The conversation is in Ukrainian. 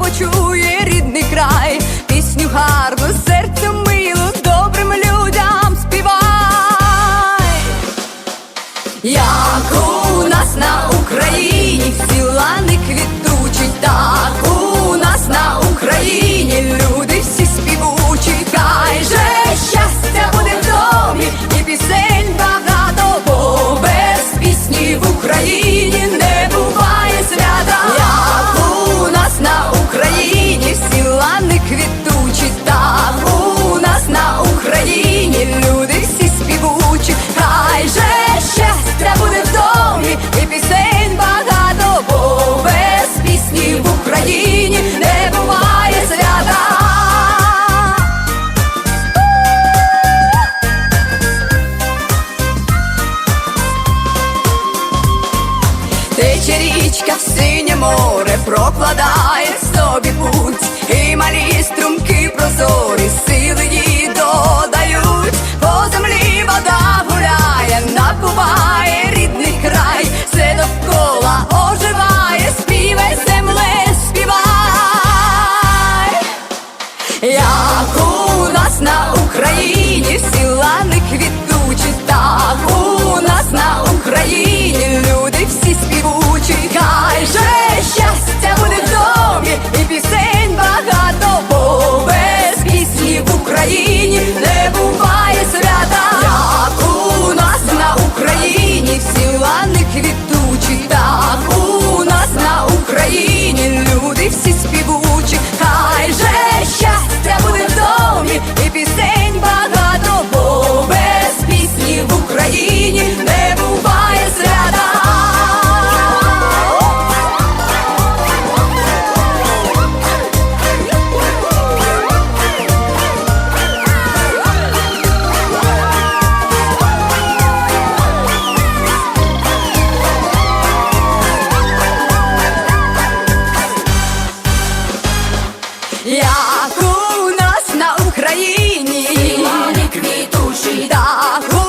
почув. річка в синє море прокладає собі путь, і малі струмки прозорі, сили її додають, по землі вода гуляє, накуває рідний край, все довкола оживає, співай земле, співай, як у нас на Україні всі. як у нас на Україні, Сіла не квітучий, так.